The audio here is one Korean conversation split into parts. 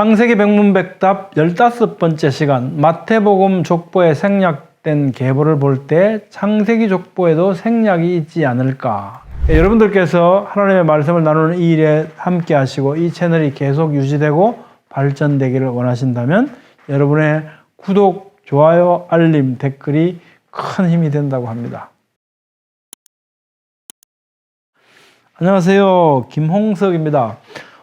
창세기 백문백답 15번째 시간 마태복음 족보에 생략된 계보를 볼 때 창세기 족보에도 생략이 있지 않을까 예, 여러분들께서 하나님의 말씀을 나누는 이 일에 함께 하시고 이 채널이 계속 유지되고 발전되기를 원하신다면 여러분의 구독, 좋아요, 알림, 댓글이 큰 힘이 된다고 합니다. 안녕하세요. 김홍석입니다.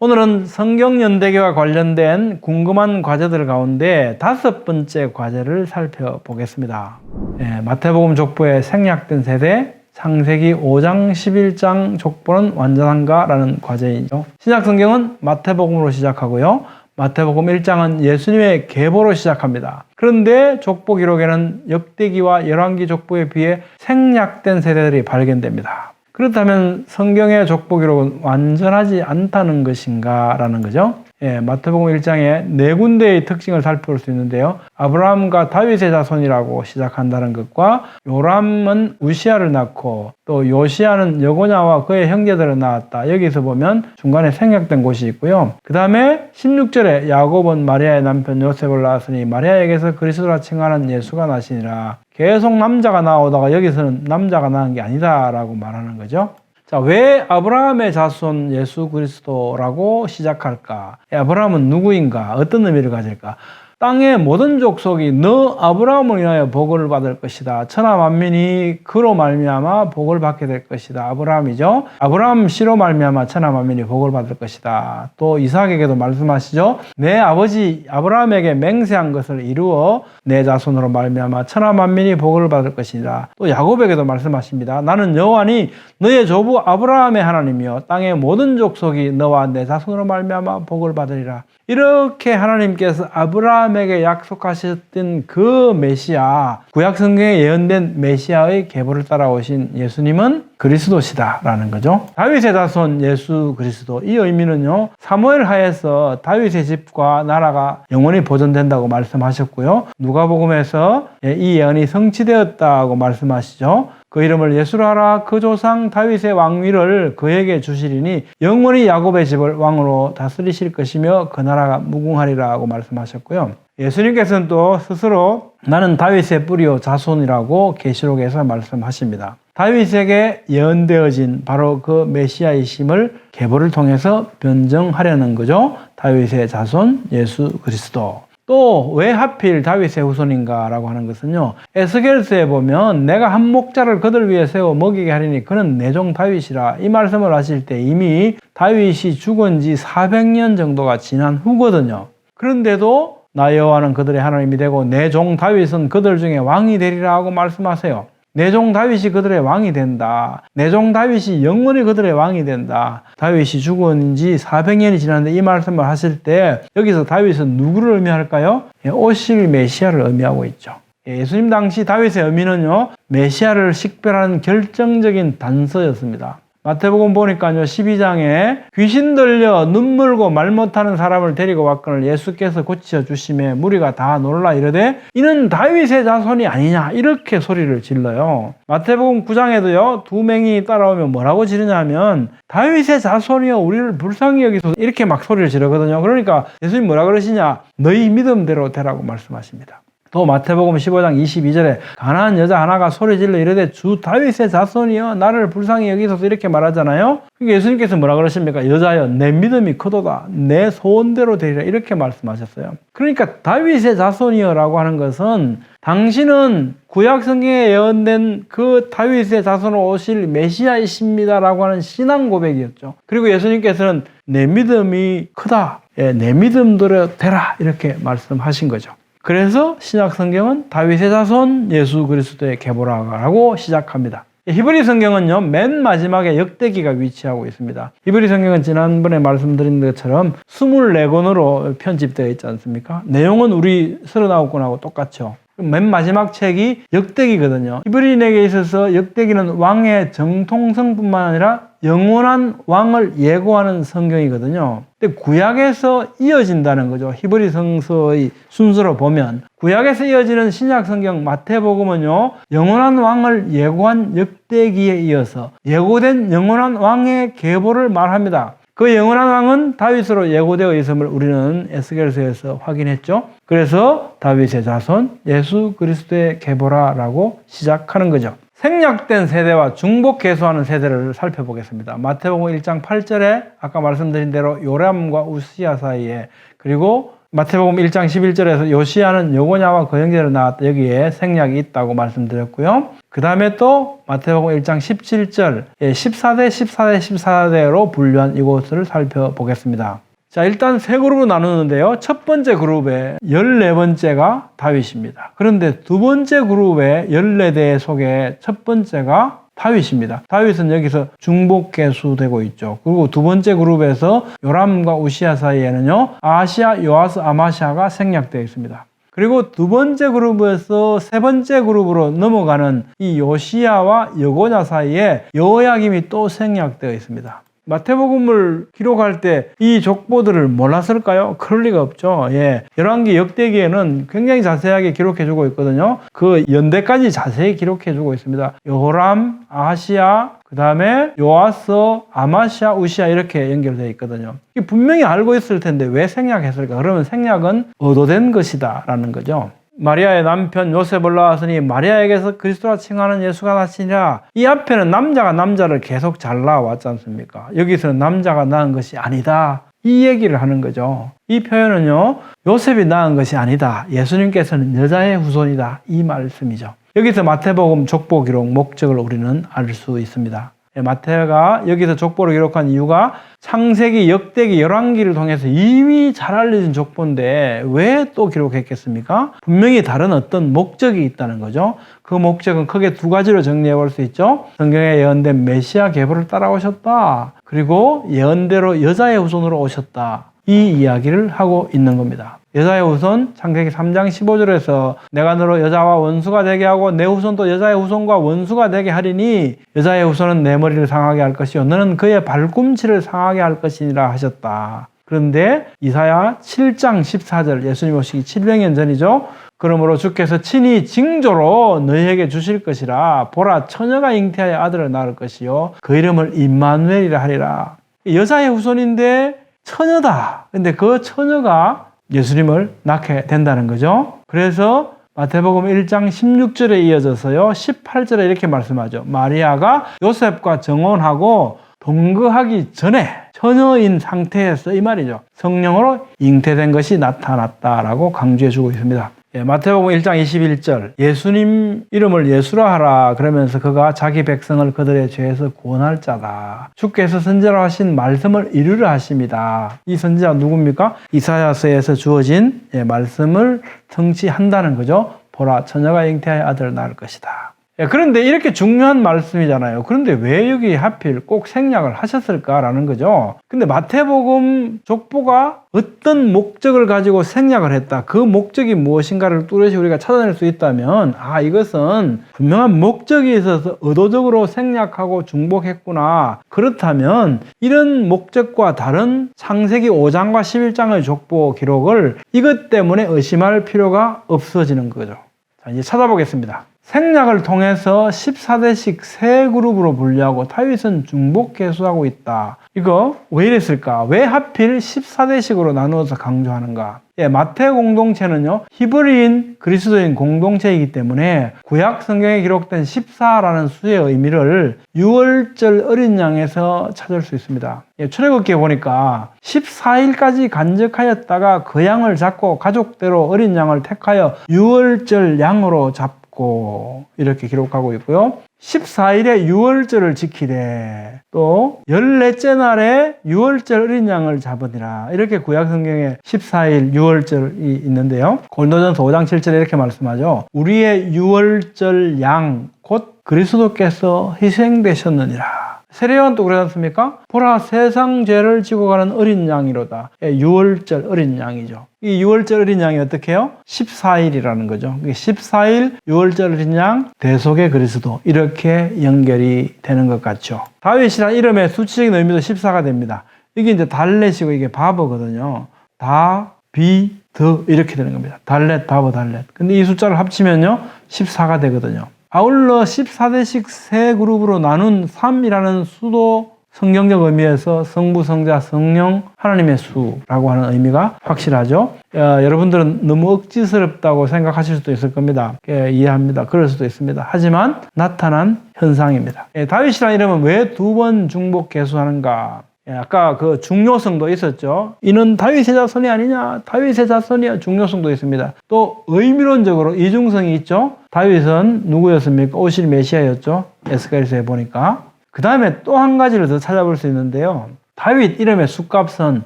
오늘은 성경연대계와 관련된 궁금한 과제들 가운데 다섯 번째 과제를 살펴보겠습니다. 예, 마태복음 족보에 생략된 세대 창세기 5장 11장 족보는 완전한가라는 과제이죠. 신약 성경은 마태복음으로 시작하고요. 마태복음 1장은 예수님의 계보로 시작합니다. 그런데 족보 기록에는 역대기와 열왕기 족보에 비해 생략된 세대들이 발견됩니다. 그렇다면 성경의 족보 기록은 완전하지 않다는 것인가 라는 거죠. 예, 마태복음 1장에 네 군데의 특징을 살펴볼 수 있는데요. 아브라함과 다윗의 자손이라고 시작한다는 것과 요람은 우시아를 낳고 또 요시아는 여고냐와 그의 형제들을 낳았다. 여기서 보면 중간에 생략된 곳이 있고요. 그 다음에 16절에 야곱은 마리아의 남편 요셉을 낳았으니 마리아에게서 그리스도라 칭하는 예수가 나시니라. 계속 남자가 나오다가 여기서는 남자가 낳은 게 아니다라고 말하는 거죠. 자, 왜 아브라함의 자손 예수 그리스도라고 시작할까? 아브라함은 누구인가? 어떤 의미를 가질까? 땅의 모든 족속이 너 아브라함을 인하여 복을 받을 것이다. 천하 만민이 그로 말미암아 복을 받게 될 것이다. 아브라함이죠. 아브라함 씨로 말미암아 천하 만민이 복을 받을 것이다. 또 이삭에게도 말씀하시죠. 내 아버지 아브라함에게 맹세한 것을 이루어 내 자손으로 말미암아 천하 만민이 복을 받을 것이다. 또 야곱에게도 말씀하십니다. 나는 여호와니 너의 조부 아브라함의 하나님이여 땅의 모든 족속이 너와 내 자손으로 말미암아 복을 받으리라. 이렇게 하나님께서 아브라함에게 약속하셨던 그 메시아, 구약 성경에 예언된 메시아의 계보를 따라오신 예수님은 그리스도시다라는 거죠. 다윗의 자손 예수 그리스도 이 의미는요. 사무엘 하에서 다윗의 집과 나라가 영원히 보존된다고 말씀하셨고요. 누가복음에서 이 예언이 성취되었다고 말씀하시죠. 그 이름을 예수로 하라 그 조상 다윗의 왕위를 그에게 주시리니 영원히 야곱의 집을 왕으로 다스리실 것이며 그 나라가 무궁하리라고 말씀하셨고요. 예수님께서는 또 스스로 나는 다윗의 뿌리요 자손이라고 계시록에서 말씀하십니다. 다윗에게 예언되어진 바로 그 메시아이심을 계보를 통해서 변정하려는 거죠. 다윗의 자손 예수 그리스도. 또 왜 하필 다윗의 후손인가라고 하는 것은요. 에스겔서에 보면 내가 한 목자를 그들 위해 세워 먹이게 하리니 그는 내종 다윗이라 이 말씀을 하실 때 이미 다윗이 죽은 지 400년 정도가 지난 후거든요. 그런데도 나 여호와는 그들의 하나님이 되고 내 종 다윗은 그들 중에 왕이 되리라 하고 말씀하세요. 내종 다윗이 그들의 왕이 된다. 내종 다윗이 영원히 그들의 왕이 된다. 다윗이 죽은 지 400년이 지났는데 이 말씀을 하실 때 여기서 다윗은 누구를 의미할까요? 예, 오실 메시아를 의미하고 있죠. 예, 예수님 당시 다윗의 의미는요, 메시아를 식별하는 결정적인 단서였습니다. 마태복음 보니까요, 12장에 귀신 들려 눈물고 말 못하는 사람을 데리고 왔거늘 예수께서 고쳐 주심에 무리가 다 놀라 이르되 이는 다윗의 자손이 아니냐 이렇게 소리를 질러요. 마태복음 9장에도요, 두 명이 따라오면 뭐라고 지르냐면 다윗의 자손이여 우리를 불쌍히 여기서 이렇게 막 소리를 지르거든요. 그러니까 예수님 뭐라 그러시냐? 너희 믿음대로 되라고 말씀하십니다. 또 마태복음 15장 22절에 가난한 여자 하나가 소리 질러 이르되 주 다윗의 자손이여 나를 불쌍히 여기소서 이렇게 말하잖아요. 그러니까 예수님께서 뭐라 그러십니까? 여자여 내 믿음이 크도다 내 소원대로 되리라 이렇게 말씀하셨어요. 그러니까 다윗의 자손이여라고 하는 것은 당신은 구약 성경에 예언된 그 다윗의 자손으로 오실 메시아이십니다라고 하는 신앙 고백이었죠. 그리고 예수님께서는 내 믿음이 크다. 예, 내 믿음대로 되라 이렇게 말씀하신 거죠. 그래서 신약 성경은 다윗의 자손 예수 그리스도의 계보라고 시작합니다. 히브리 성경은요, 맨 마지막에 역대기가 위치하고 있습니다. 히브리 성경은 지난번에 말씀드린 것처럼 24권으로 편집되어 있지 않습니까? 내용은 우리 39권하고 똑같죠. 맨 마지막 책이 역대기거든요. 히브리인에게 있어서 역대기는 왕의 정통성뿐만 아니라 영원한 왕을 예고하는 성경이거든요. 근데 구약에서 이어진다는 거죠. 히브리 성서의 순서로 보면 구약에서 이어지는 신약 성경 마태복음은요. 영원한 왕을 예고한 역대기에 이어서 예고된 영원한 왕의 계보를 말합니다. 그 영원한 왕은 다윗으로 예고되어 있음을 우리는 에스겔서에서 확인했죠. 그래서 다윗의 자손 예수 그리스도의 계보라라고 시작하는 거죠. 생략된 세대와 중복 계수하는 세대를 살펴보겠습니다. 마태복음 1장 8절에 아까 말씀드린 대로 요람과 우시야 사이에 그리고 마태복음 1장 11절에서 요시야는 여고냐와 그 형제를 낳았다. 여기에 생략이 있다고 말씀드렸고요. 그 다음에 또 마태복음 1장 17절 14대 14대 14대로 분류한 이곳을 살펴보겠습니다. 자, 일단 세 그룹으로 나누는데요. 첫 번째 그룹의 14번째가 다윗입니다. 그런데 두 번째 그룹의 14대 속에 첫 번째가 다윗입니다. 다윗은 여기서 중복 계수되고 있죠. 그리고 두 번째 그룹에서 요람과 우시아 사이에는요. 아시아, 요아스, 아마시아가 생략되어 있습니다. 그리고 두 번째 그룹에서 세 번째 그룹으로 넘어가는 이 요시아와 여고냐 사이에 여호야김이 또 생략되어 있습니다. 마태복음을 기록할 때 이 족보들을 몰랐을까요? 그럴 리가 없죠. 예. 열왕기 역대기에는 굉장히 자세하게 기록해 주고 있거든요. 그 연대까지 자세히 기록해 주고 있습니다. 요람, 아시아, 그 다음에 요아스, 아마시아, 우시아 이렇게 연결되어 있거든요. 분명히 알고 있을 텐데 왜 생략했을까? 그러면 생략은 의도된 것이다 라는 거죠. 마리아의 남편 요셉을 낳았으니 마리아에게서 그리스도라 칭하는 예수가 나시니라. 이 앞에는 남자가 남자를 계속 잘 낳아왔지 않습니까? 여기서는 남자가 낳은 것이 아니다. 이 얘기를 하는 거죠. 이 표현은요, 요셉이 낳은 것이 아니다. 예수님께서는 여자의 후손이다. 이 말씀이죠. 여기서 마태복음 족보 기록 목적을 우리는 알 수 있습니다. 예, 마태가 여기서 족보를 기록한 이유가 창세기, 역대기, 열왕기를 통해서 이미 잘 알려진 족보인데 왜 또 기록했겠습니까? 분명히 다른 어떤 목적이 있다는 거죠. 그 목적은 크게 두 가지로 정리해 볼 수 있죠. 성경에 예언된 메시아 계보를 따라오셨다. 그리고 예언대로 여자의 후손으로 오셨다. 이 이야기를 하고 있는 겁니다. 여자의 후손 창세기 3장 15절에서 내가 너로 여자와 원수가 되게 하고 내 후손도 여자의 후손과 원수가 되게 하리니 여자의 후손은 내 머리를 상하게 할 것이요 너는 그의 발꿈치를 상하게 할 것이니라 하셨다. 그런데 이사야 7장 14절 예수님 오시기 700년 전이죠. 그러므로 주께서 친히 징조로 너희에게 주실 것이라 보라 처녀가 잉태하여 아들을 낳을 것이요 그 이름을 임마누엘이라 하리라. 여자의 후손인데 처녀다. 근데 그 처녀가 예수님을 낳게 된다는 거죠. 그래서 마태복음 1장 16절에 이어져서요. 18절에 이렇게 말씀하죠. 마리아가 요셉과 정혼하고 동거하기 전에 처녀인 상태에서 이 말이죠. 성령으로 잉태된 것이 나타났다라고 강조해 주고 있습니다. 예, 마태복음 1장 21절 예수님 이름을 예수라 하라 그러면서 그가 자기 백성을 그들의 죄에서 구원할 자다. 주께서 선지라 하신 말씀을 이루려 하십니다. 이 선지자 누굽니까? 이사야서에서 주어진 예, 말씀을 성취한다는 거죠. 보라 처녀가 잉태하여 아들을 낳을 것이다. 예, 그런데 이렇게 중요한 말씀이잖아요. 그런데 왜 여기 하필 꼭 생략을 하셨을까라는 거죠. 근데 마태복음 족보가 어떤 목적을 가지고 생략을 했다. 그 목적이 무엇인가를 뚜렷이 우리가 찾아낼 수 있다면, 아, 이것은 분명한 목적이 있어서 의도적으로 생략하고 중복했구나. 그렇다면, 이런 목적과 다른 창세기 5장과 11장의 족보 기록을 이것 때문에 의심할 필요가 없어지는 거죠. 자, 이제 찾아보겠습니다. 생략을 통해서 14대씩 세 그룹으로 분류하고 타윗은 중복 계수하고 있다. 이거 왜 이랬을까? 왜 하필 14대씩으로 나누어서 강조하는가? 예, 마태 공동체는요, 히브리인 그리스도인 공동체이기 때문에 구약 성경에 기록된 14라는 수의 의미를 6월절 어린 양에서 찾을 수 있습니다. 예, 출애굽기에 보니까 14일까지 간직하였다가 그 양을 잡고 가족대로 어린 양을 택하여 6월절 양으로 잡고 있고 이렇게 기록하고 있고요. 14일에 유월절을 지키되 또 14째 날에 유월절 어린 양을 잡으니라 이렇게 구약 성경에 14일 유월절이 있는데요. 골도전서 5장 7절에 이렇게 말씀하죠. 우리의 유월절 양 곧 그리스도께서 희생되셨느니라. 세례요한 또 그러지 않습니까? 보라 세상 죄를 지고 가는 어린 양이로다. 예, 6월절 어린 양이죠. 이 6월절 어린 양이 어떻게 해요? 14일이라는 거죠. 14일 6월절 어린 양 대속의 그리스도 이렇게 연결이 되는 것 같죠. 다윗이란 이름의 수치적인 의미도 14가 됩니다. 이게 이제 달렛이고 이게 바보거든요. 다, 비, 더 이렇게 되는 겁니다. 달렛, 바보, 달렛. 근데 이 숫자를 합치면요 14가 되거든요. 아울러 14대씩 세 그룹으로 나눈 3이라는 수도 성경적 의미에서 성부, 성자, 성령, 하나님의 수라고 하는 의미가 확실하죠. 어, 여러분들은 너무 억지스럽다고 생각하실 수도 있을 겁니다. 예, 이해합니다. 그럴 수도 있습니다. 하지만 나타난 현상입니다. 예, 다윗이라는 이름은 왜 두 번 중복 개수하는가? 예, 아까 그 중요성도 있었죠. 이는 다윗의 자손이 아니냐? 다윗의 자손이야. 중요성도 있습니다. 또 의미론적으로 이중성이 있죠. 다윗은 누구였습니까? 오실 메시아였죠. 에스겔서에 보니까. 그 다음에 또 한 가지를 더 찾아볼 수 있는데요. 다윗 이름의 숫값은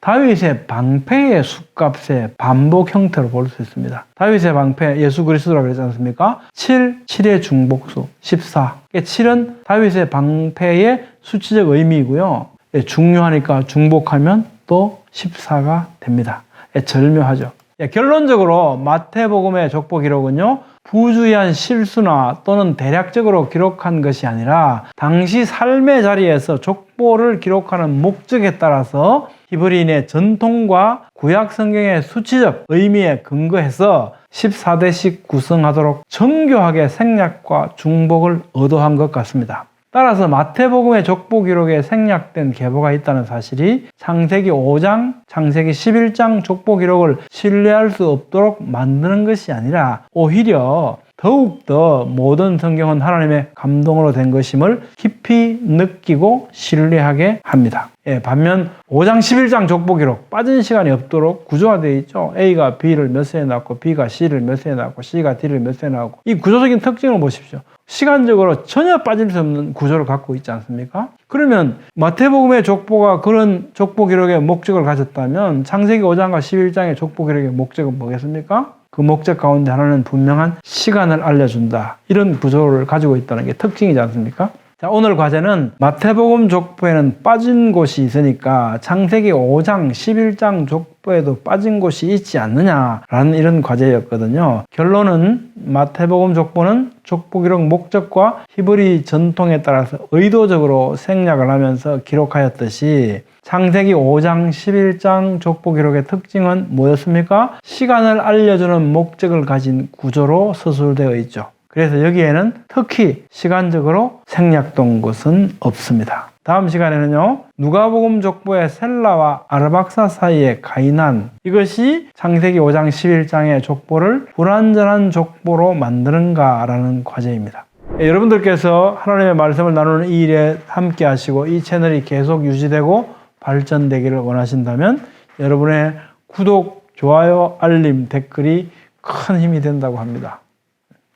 다윗의 방패의 숫값의 반복 형태로 볼 수 있습니다. 다윗의 방패 예수 그리스도라고 그러지 않습니까? 7, 7의 중복수 14. 7은 다윗의 방패의 수치적 의미이고요. 예, 중요하니까 중복하면 또 14가 됩니다. 예, 절묘하죠. 예, 결론적으로 마태복음의 족보 기록은요. 부주의한 실수나 또는 대략적으로 기록한 것이 아니라 당시 삶의 자리에서 족보를 기록하는 목적에 따라서 히브리인의 전통과 구약 성경의 수치적 의미에 근거해서 14대씩 구성하도록 정교하게 생략과 중복을 의도한 것 같습니다. 따라서 마태복음의 족보 기록에 생략된 계보가 있다는 사실이 창세기 5장, 창세기 11장 족보 기록을 신뢰할 수 없도록 만드는 것이 아니라 오히려 더욱더 모든 성경은 하나님의 감동으로 된 것임을 깊이 느끼고 신뢰하게 합니다. 예, 반면 5장 11장 족보 기록 빠진 시간이 없도록 구조화되어 있죠. A가 B를 몇 세에 낳고 B가 C를 몇 세에 낳고 C가 D를 몇 세에 낳고 이 구조적인 특징을 보십시오. 시간적으로 전혀 빠질 수 없는 구조를 갖고 있지 않습니까? 그러면 마태복음의 족보가 그런 족보 기록의 목적을 가졌다면 창세기 5장과 11장의 족보 기록의 목적은 뭐겠습니까? 그 목적 가운데 하나는 분명한 시간을 알려준다. 이런 구조를 가지고 있다는 게 특징이지 않습니까? 자, 오늘 과제는 마태복음 족보에는 빠진 곳이 있으니까 창세기 5장, 11장 족보에도 빠진 곳이 있지 않느냐라는 이런 과제였거든요. 결론은 마태복음 족보는 족보 기록 목적과 히브리 전통에 따라서 의도적으로 생략을 하면서 기록하였듯이 창세기 5장, 11장 족보 기록의 특징은 뭐였습니까? 시간을 알려주는 목적을 가진 구조로 서술되어 있죠. 그래서 여기에는 특히 시간적으로 생략된 것은 없습니다. 다음 시간에는요, 누가복음 족보의 셀라와 아르박사 사이의 가인한 이것이 창세기 5장 11장의 족보를 불완전한 족보로 만드는가라는 과제입니다. 예, 여러분들께서 하나님의 말씀을 나누는 이 일에 함께 하시고 이 채널이 계속 유지되고 발전되기를 원하신다면 여러분의 구독, 좋아요, 알림, 댓글이 큰 힘이 된다고 합니다.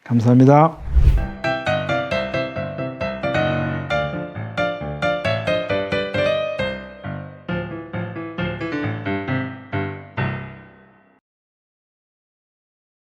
감사합니다.